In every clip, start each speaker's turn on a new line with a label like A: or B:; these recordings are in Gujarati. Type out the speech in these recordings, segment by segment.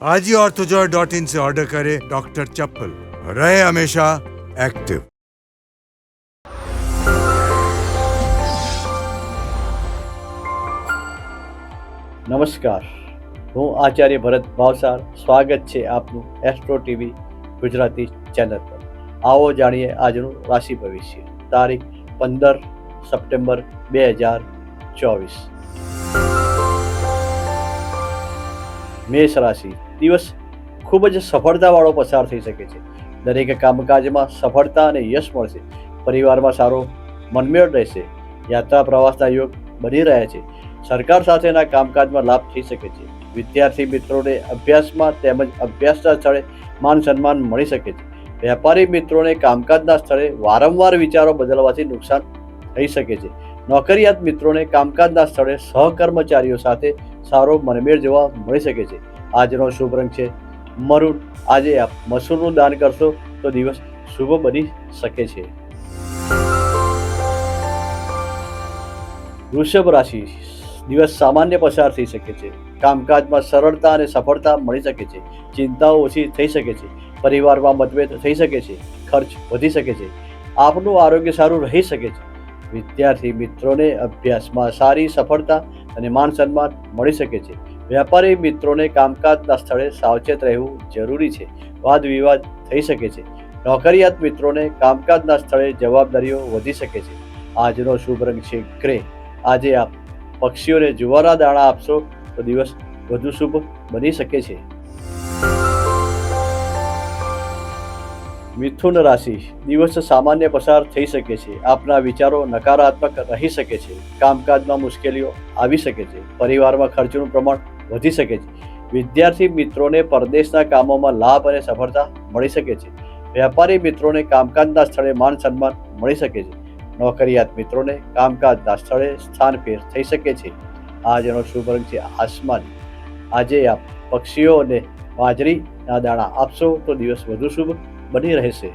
A: आज ही ऑर्थोजॉय डॉट इन से ऑर्डर करें डॉक्टर चप्पल रहे हमेशा एक्टिव
B: નમસ્કાર હું આચાર્ય ભરત ભાવસાર સ્વાગત છે આપનું એસ્ટ્રો ટીવી ગુજરાતી ચેનલ પર આવો જાણીએ આજનું રાશિ ભવિષ્ય તારીખ પંદર સપ્ટેમ્બર બે હજાર ચોવીસ મેષ રાશિ. દિવસ ખૂબ જ સફળતાવાળો પસાર થઈ શકે છે. દરેક કામકાજમાં સફળતા અને યશ મળશે. પરિવારમાં સારો મનમેળ રહેશે. યાત્રા પ્રવાસના યોગ બની રહ્યા છે. સરકાર સાથેના કામકાજમાં લાભ થઈ શકે છે. વિદ્યાર્થી મિત્રોને અભ્યાસમાં તેમજ અભ્યાસના સ્થળે માન સન્માન મળી શકે છે. વેપારી મિત્રોને કામકાજના સ્થળે વારંવાર વિચારો બદલવાથી નુકસાન થઈ શકે છે. નોકરિયાત મિત્રોને કામકાજના સ્થળે સહકર્મચારીઓ સાથે સારો મનમેળ જોવા મળી શકે છે. આજનો શુભ રંગ છે મરૂન આજે આપ મસૂરનું દાન કરશો તો દિવસ શુભ બની શકે છે. વૃષભ રાશિ. દિવસ સામાન્ય પસાર થઈ શકે છે. કામકાજમાં સરળતા અને સફળતા મળી શકે છે. ચિંતાઓ ઓછી થઈ શકે છે. પરિવારમાં મતભેદ થઈ શકે છે. ખર્ચ વધી શકે છે. આપનું આરોગ્ય સારું રહી શકે છે. વિદ્યાર્થી મિત્રોને અભ્યાસમાં સારી સફળતા અને માન સન્માન મળી શકે છે. વ્યાપારી મિત્રોને કામકાજના સ્થળે સાવચેત રહેવું જરૂરી છે. વાદ વિવાદ થઈ શકે છે. નોકરિયાત મિત્રોને કામકાજના સ્થળે જવાબદારીઓ વધી શકે છે. આજનો શુભ રંગ છે ગ્રે. આજે આપ પક્ષીઓને જુવારા દાણા આપશો તો દિવસ વધુ શુભ બની શકે છે. મિથુન રાશિ દિવસ સામાન્ય પસાર થઈ શકે છે. આપના વિચારો નકારાત્મક રહી શકે છે. કામકાજમાં મુશ્કેલીઓ આવી શકે છે. પરિવારમાં ખર્ચનું પ્રમાણ વધી શકે છે. વિદ્યાર્થી મિત્રોને પરદેશના કામોમાં લાભ અને સફળતા મળી શકે છે. વેપારી મિત્રોને કામકાજના સ્થળે માન સન્માન મળી શકે છે. નોકરિયાત મિત્રોને કામકાજના સ્થળે સ્થાનફેર થઈ શકે છે. આજનો શુભ રંગ છે આસમાની. આજે આપ પક્ષીઓને બાજરીના દાણા આપશો તો દિવસ વધુ શુભ બની રહેશે.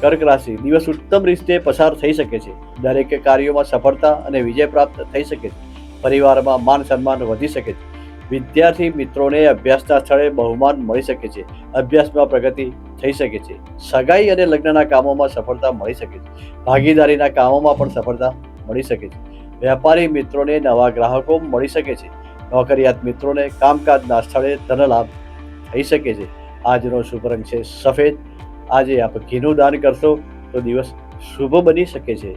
B: કર્ક રાશિ દિવસ ઉત્તમ રીતે પસાર થઈ શકે છે. દરેક કાર્યોમાં સફળતા અને વિજય પ્રાપ્ત થઈ શકે છે. પરિવારમાં માન સન્માન વધી શકે છે. વિદ્યાર્થી મિત્રોને અભ્યાસના સ્થળે બહુમાન મળી શકે છે. અભ્યાસમાં પ્રગતિ થઈ શકે છે. સગાઈ અને લગ્નના કામોમાં સફળતા મળી શકે છે. ભાગીદારીના કામોમાં પણ સફળતા મળી શકે છે. વેપારી મિત્રોને નવા ગ્રાહકો મળી શકે છે. નોકરિયાત મિત્રોને કામકાજના સ્થળે ધન લાભ થઈ શકે છે. આજનો શુભ રંગ છે સફેદ. આજે આપ ઘીનું દાન કરશો તો દિવસ શુભ બની શકે છે.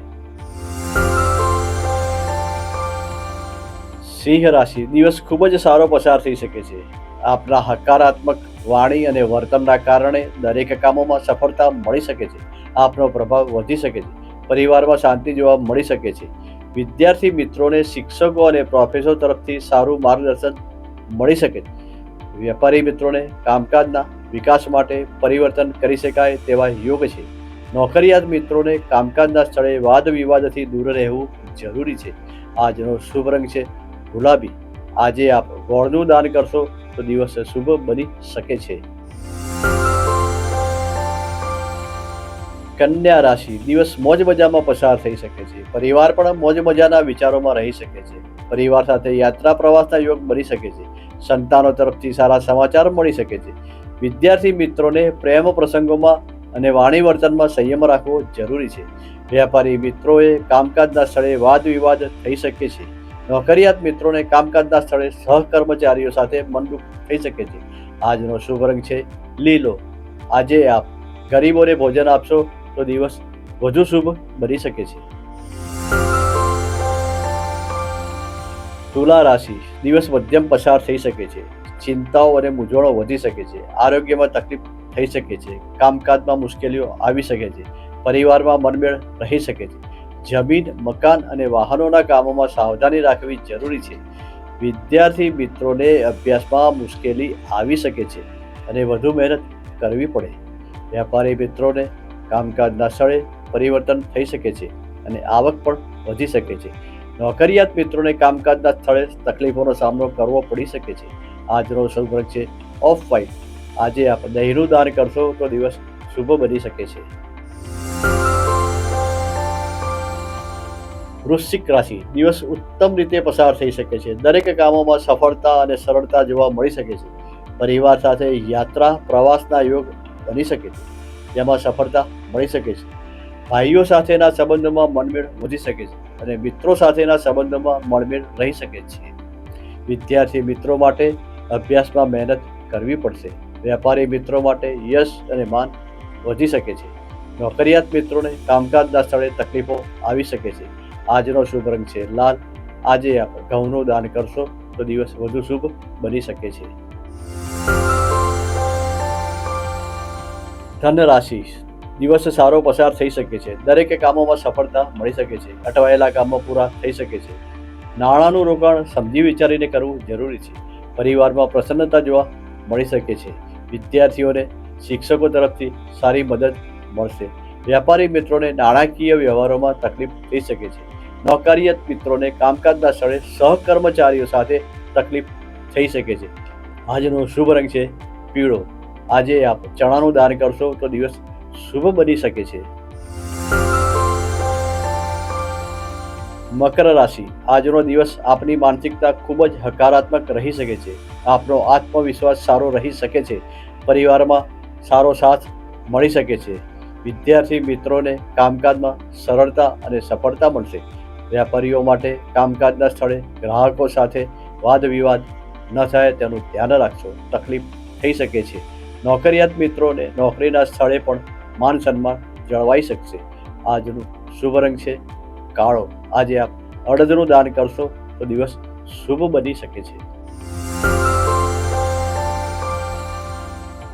B: સિંહ રાશિ, દિવસ ખૂબ જ સારો પસાર થઈ શકે છે. આપના હકારાત્મક વાણી અને વર્તનના કારણે દરેક કામોમાં સફળતા મળી શકે છે. આપનો પ્રભાવ વધી શકે છે. પરિવારમાં શાંતિ જોવા મળી શકે છે. વિદ્યાર્થી મિત્રોને શિક્ષકો અને પ્રોફેસરો તરફથી સારું માર્ગદર્શન મળી શકે છે. વેપારી મિત્રોને કામકાજના વિકાસ માટે પરિવર્તન કરી શકાય તેવા યોગ છે. નોકરિયાત મિત્રોને કામકાજના સ્થળે વાદ વિવાદથી દૂર રહેવું જરૂરી છે. આજનો શુભ રંગ છે ગુલાબી. આજે આપ ગોળનું દાન કરશો તો દિવસ શુભ બની શકે છે. કન્યા રાશિ દિવસ મોજ મજામાં પસાર થઈ શકે છે. પરિવાર પણ મોજ મજાના વિચારોમાં રહી શકે છે. પરિવાર સાથે યાત્રા પ્રવાસના યોગ બની શકે છે. સંતાનો તરફથી સારા સમાચાર મળી શકે છે. વિદ્યાર્થી મિત્રોને પ્રેમ પ્રસંગોમાં અને વાણી વર્તનમાં સંયમ રાખવો જરૂરી છે. વેપારી મિત્રોએ કામકાજના સ્થળે વાદ વિવાદ થઈ શકે છે. નોકરિયાત મિત્રોને કામકાજના સ્થળે સહકર્મચારીઓ સાથે મનદુખ થઈ શકે છે. આજનો શુભ રંગ છે લીલો. આજે આપ ગરીબોને ભોજન આપશો તો દિવસ વધુ શુભ બની શકે છે. તુલા રાશિ દિવસ મધ્યમ પસાર થઈ શકે છે. ચિંતાઓ અને મૂંઝવણો વધી શકે છે. આરોગ્યમાં તકલીફ થઈ શકે છે. કામકાજમાં મુશ્કેલીઓ આવી શકે છે. પરિવારમાં મનમેળ રહી શકે છે. જમીન, મકાન અને વાહનોના કામોમાં સાવધાની રાખવી જરૂરી છે. વિદ્યાર્થી મિત્રોને અભ્યાસમાં મુશ્કેલી આવી શકે છે અને વધુ મહેનત કરવી પડે. વેપારી મિત્રોને કામકાજના સ્થળે પરિવર્તન થઈ શકે છે અને આવક પણ વધી શકે છે. નોકરિયાત મિત્રોને કામકાજના સ્થળે તકલીફોનો સામનો કરવો પડી શકે છે. આજનો રંગ છે ઓફ વાઇટ આજે આપ દહીંનું દાન કરશો તો દિવસ શુભ બની શકે છે. વૃશ્ચિક રાશિ. દિવસ ઉત્તમ રીતે પસાર થઈ શકે છે. દરેક કામોમાં સફળતા અને સરળતા જોવા મળી શકે છે. પરિવાર સાથે યાત્રા, પ્રવાસના યોગ બની શકે છે. જેમાં સફળતા મળી શકે છે. ભાઈઓ સાથેના સંબંધોમાં મનમેળ વધી શકે છે. અને મિત્રો સાથેના સંબંધોમાં મળમેળ રહી શકે છે. વિદ્યાર્થી મિત્રો માટે અભ્યાસમાં મહેનત કરવી પડશે. વેપારી મિત્રો માટે યશ અને માન વધી શકે છે. નોકરિયાત મિત્રોને કામકાજના સ્થળે તકલીફો આવી શકે છે. આજનો શુભ રંગ છે લાલ. આજે આપ ઘઉંનું દાન કરશો તો દિવસ વધુ શુભ બની શકે છે. ધન રાશિ દિવસ સારો પસાર થઈ શકે છે. દરેક કામોમાં સફળતા મળી શકે છે. અટવાયેલા કામો પૂરા થઈ શકે છે. નાણાંનું રોકાણ સમજી વિચારીને કરવું જરૂરી છે. પરિવારમાં પ્રસન્નતા જોવા મળી શકે છે. વિદ્યાર્થીઓને શિક્ષકો તરફથી સારી મદદ મળશે. વ્યાપારી મિત્રોને નાણાકીય વ્યવહારોમાં તકલીફ થઈ શકે છે. નોકરિયાત મિત્રોને કામકાજના સ્થળે સહકર્મચારીઓ સાથે તકલીફ થઈ શકે છે. આજનો શુભ રંગ છે પીળો. આજે આપ ચણાનું દાન કરશો તો દિવસ શુભ બની શકે છે. મકર રાશિ. આજનો દિવસ આપની માનસિકતા ખૂબ જ હકારાત્મક રહી શકે છે. આપનો આત્મવિશ્વાસ સારો રહી શકે છે. પરિવારમાં સારો સાથ મળી શકે છે. વિદ્યાર્થી મિત્રોને કામકાજમાં સરળતા અને સફળતા મળશે. વેપારીઓ માટે કામકાજના સ્થળે ગ્રાહકો સાથે વાદ વિવાદ ન થાય તેનું ધ્યાન રાખશો. તકલીફ થઈ શકે છે. નોકરિયાત મિત્રોને નોકરીના સ્થળે પણ માન સન્માન જળવાઈ શકશે. આજનું શુભ રંગ છે કાળો. આજે આપ અડદનું દાન કરશો તો દિવસ શુભ બની શકે છે.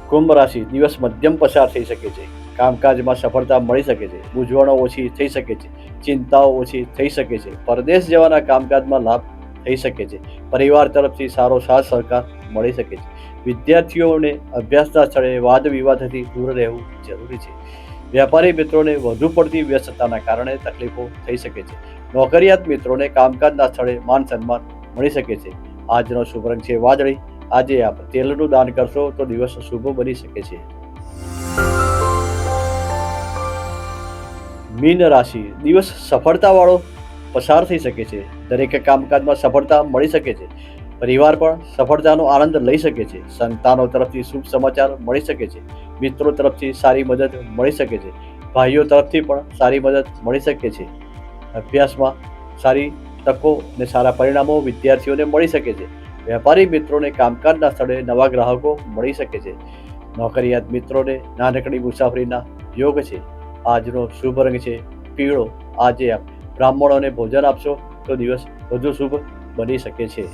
B: કુંભ રાશિ દિવસ મધ્યમ પસાર થઈ શકે છે. કામકાજમાં સફળતા મળી શકે છે. મૂંઝવણો ઓછી થઈ શકે છે. ચિંતાઓ ઓછી થઈ શકે છે. પરદેશ જવાના કામકાજમાં લાભ થઈ શકે છે. પરિવાર તરફથી સારો સાથ સહકાર મળી શકે છે. વિદ્યાર્થીઓને અભ્યાસના સ્થળે વાદ વિવાદથી દૂર રહેવું જરૂરી છે. વેપારી મિત્રોને વધુ પડતી વ્યસ્તતાના કારણે તકલીફો થઈ શકે છે. નોકરિયાત મિત્રોને કામકાજના સ્થળે માન સન્માન મળી શકે છે. આજનો શુભ રંગ છે વાદળી. આજે આપ તેલનું દાન કરશો તો દિવસ શુભ બની શકે છે. મીન રાશિ. દિવસ સફળતાવાળો પસાર થઈ શકે છે. દરેક કામકાજમાં સફળતા મળી શકે છે. પરિવાર પણ સફળતાનો આનંદ લઈ શકે છે. સંતાનો તરફથી શુભ સમાચાર મળી શકે છે. મિત્રો તરફથી સારી મદદ મળી શકે છે. ભાઈઓ તરફથી પણ સારી મદદ મળી શકે છે. અભ્યાસમાં સારી તકો અને સારા પરિણામો વિદ્યાર્થીઓને મળી શકે છે. વેપારી મિત્રોને કામકાજના સ્થળે નવા ગ્રાહકો મળી શકે છે. નોકરિયાત મિત્રોને નાનકડી મુસાફરીના યોગ છે. આજનો શુભ રંગ છે પીળો. આજે આપ બ્રાહ્મણોને ભોજન આપશો તો દિવસ વધુ શુભ બની શકે છે.